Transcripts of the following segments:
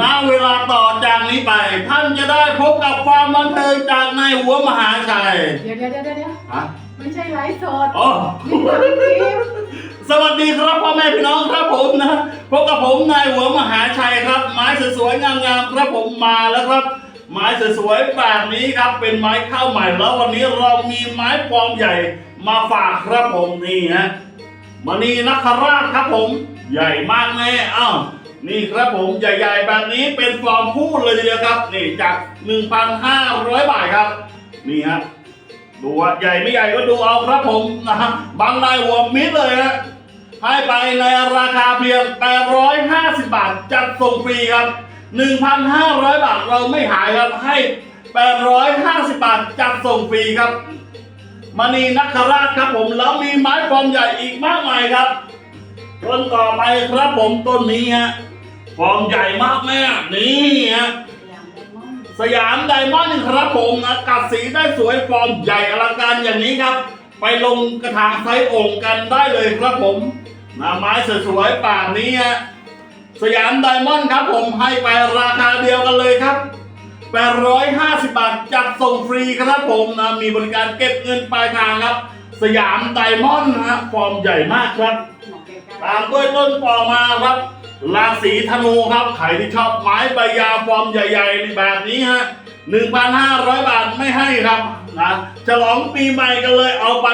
ณเวลาต่อจากนี้ไป ท่านจะได้พบกับความบันเทิงจากในหัวมหาชัยเดี๋ยวเดี๋ยวเดี๋ยวเดี๋ยวฮะไม่ใช่ไลฟ์สดอ๋อ นี่คือคลิปสวัสดีครับพ่อแม่พี่น้องครับผมนะพบกับผมนายหัวมหาชัยครับ ไม้สวยๆงามๆครับผมมาแล้วครับ ไม้สวยๆแบบนี้ครับเป็นไม้ข้าวใหม่แล้ววันนี้เรามีไม้ฟอร์มใหญ่มาฝากครับผมนี่ฮะมณีนักคราชครับผม ใหญ่มากแน่อ้าว นี่ครับผมใหญ่ๆแบบนี้เป็นฟอร์มคู่เลยทีเดียวครับนี่จาก 1,500 บาทครับ นี่ฮะดูว่าใหญ่ไม่ใหญ่ก็ดูเอาครับผมนะฮะบางรายหัวมิดเลยนะให้ไปในราคาเพียง 850 บาทจัดส่งฟรีครับ 1,500 บาทเราไม่หายครับให้ 850 บาทจัดส่งฟรีครับมณีนักราชครับผมแล้วมีไม้ฟอร์มใหญ่อีกมากมายครับต้นต่อไปครับผมต้นนี้ฮะ ฟอร์มใหญ่มากแม่ นี่ฮะสยามไดมอนด์ครับผมนะกัดสีได้สวยฟอร์มใหญ่อลังการอย่างนี้ครับ ไปลงกระถางไซส์โอ่งกันได้เลยครับผมนะไม้สวยๆป่านนี้ฮะสยามไดมอนด์ครับผมให้ไปราคาเดียวกันเลยครับ850 บาทจัดส่งฟรีครับผมนะมีบริการเก็บเงินปลายทางครับ สยามไดมอนด์นะฮะฟอร์มใหญ่มากครับ ตามด้วยต้นต่อมาครับราศีธนูครับใครที่ชอบไม้ใบยาฟอร์มใหญ่ๆแบบนี้ฮะ1,500 บาทไม่ให้ครับนะฉลองปีใหม่กันเลยเอาไป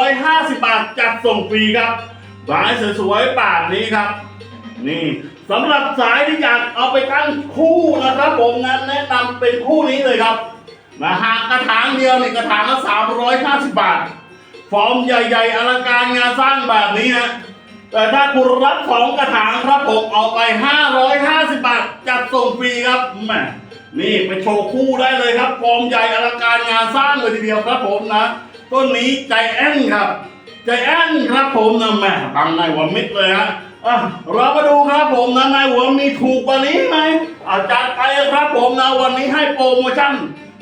850 บาทจัดส่งฟรีครับไม้สวยๆป่านนี้ครับ นี่สำหรับสายที่อยากเอาไปตั้งคู่นะครับผมนะแนะนำเป็นคู่นี้เลยครับนะหากกระถางเดียวนี่กระถางละ350 บาท ฟอร์มใหญ่ ๆอลังการงานสร้างแบบนี้ฮะ แต่ถ้าคุณรับสองกระถางครับผมเอาไป 550 บาท จัดส่งฟรีครับแหมนี่ไปโชว์คู่ได้เลยครับฟอร์มใหญ่อลังการงานสร้างเลยทีเดียวครับผมนะต้นนี้ใจแอนครับ ใจแอนครับผมนะแหมบังในหัวมิดเลยฮะอะเรามาดูครับผมนะในหัวมีถูกกว่านี้ไหมอาจัดไปครับผมนะวันนี้ให้โปรโมชั่น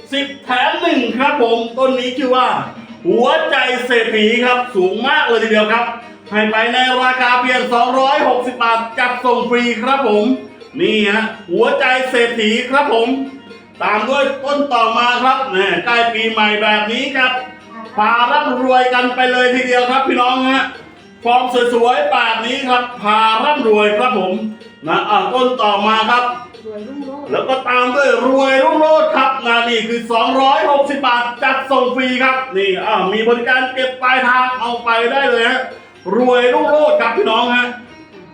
10แถมหนึ่งครับผมต้นนี้ชื่อว่า หัวใจเศรษฐีครับสูงมากเลยทีเดียวครับ ให้ไปในราคาเพียง260 บาทจัดส่งฟรีครับผม นี่ฮะหัวใจเศรษฐีครับผม ตามด้วยต้นต่อมาครับเนี่ยใกล้ปีใหม่แบบนี้ครับพาร่ำรวยกันไปเลยทีเดียวครับพี่น้องฮะฟอร์มสวยๆแบบนี้ครับพาร่ำรวยครับผมนะอะต้นต่อมาครับรวยรุ่งโรจน์แล้วก็ตามด้วยรวยรุ่งโรจน์ครับนะนี่คือ 260 บาทจัดส่งฟรีครับ นี่อ่ามีบริการเก็บปลายทางเอาไปได้เลยฮะ รวยรุ่งโรจน์ครับพี่น้องฮะ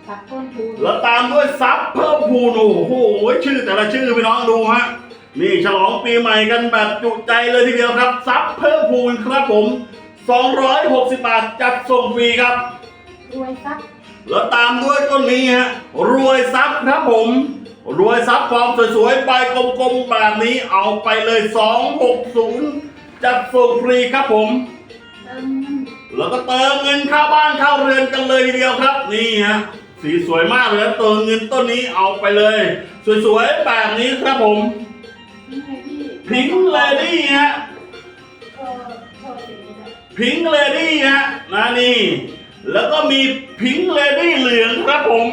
ตัดต้นทุนแล้วตามด้วยซับเพิ่มพูนโอ้โหชื่อแต่ละชื่อพี่น้องดูฮะนี่ฉลองปีใหม่กันแบบจุใจเลยทีเดียวครับซับเพิ่มพูนครับผม 260 บาทจัดส่งฟรีครับ รวยซักแล้วตามด้วยต้นนี้ฮะรวยทรัพย์ครับผม รวยทรัพย์ฟอร์มสวยๆใบกลมๆแบบนี้เอาไปเลย 260 จัดส่งฟรีครับผม เติมเงิน แล้วก็เติมเงินเข้าบ้านเข้าเรือนกันเลยทีเดียวครับ นี่ฮะสีสวยมากเลยเติมเงินต้นนี้เอาไปเลย สวยๆแบบนี้ครับผมนี่ไงพี่พิงเลดี้ฮะโชว์โชว์สีนี้ด้วยพิงเลดี้ฮะนะนี่ แล้วก็มีพิงเลดี้เหลืองครับผม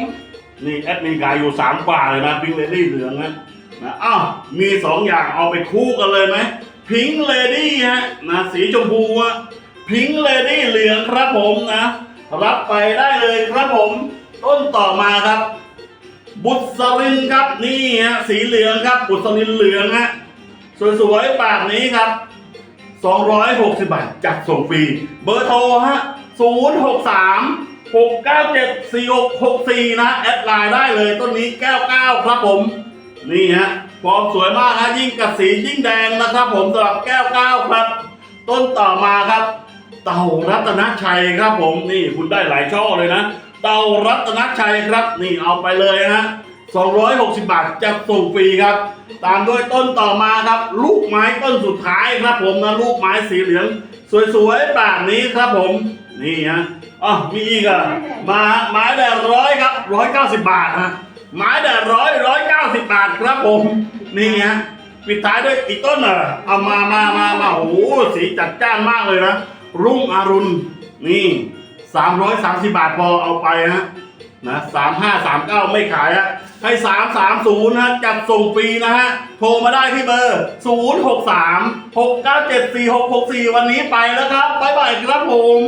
นี่แอดมินกายอยู่สามกว่าเลยนะพิงเลดี้เหลืองนะนะอ้าวมีสองอย่างเอาไปคู่กันเลยไหมพิงเลดี้ฮะนะสีชมพูอะ พิงเลดี้เหลืองครับผมนะ รับไปได้เลยครับผม ต้นต่อมาครับ บุษรินครับนี่ฮะสีเหลืองครับ บุษรินเหลืองฮะสวยๆแบบนี้ครับ260 บาทจัดส่งฟรี เบอร์โทรฮะ063 697 4664 นะ แอดไลน์ได้เลยต้นนี้แก้วก้าครับผม นี่ฮะฟอร์มสวยมากฮะยิ่งกับสียิ่งแดงนะครับผมสำหรับแก้วก้าครับ ต้นต่อมาครับ เต่ารัตนชัยครับผมนี่คุณได้หลายช่อเลยนะ เต่ารัตนชัยครับ นี่เอาไปเลยฮะ260 บาทจะส่งฟรีครับ ตามด้วยต้นต่อมาครับ ลูกไม้ต้นสุดท้ายครับผมนะลูกไม้สีเหลือง สวยๆแบบนี้ครับผม นี่ฮะอ๋อมีอีกอะมาไม้แดดร้อยครับร้อยเก้าสิบบาทฮะไม้แดดร้อยร้อยเก้าสิบบาทครับผม นี่ฮะปิดท้ายด้วยอีกต้นอะเอามามามามาโอ้โหสีจัดจ้านมากเลยนะ รุ่งอรุณนี่สามร้อยสามสิบบาทพอเอาไปฮะนะสามห้าสามเก้าไม่ขายฮะให้สามสามศูนย์นะจัดส่งฟรีนะฮะ โทรมาได้ที่เบอร์ศูนย์หกสามหกเก้าเจ็ดสี่หกหกสี่วันนี้ไปแล้วครับ บ๊ายบายครับผม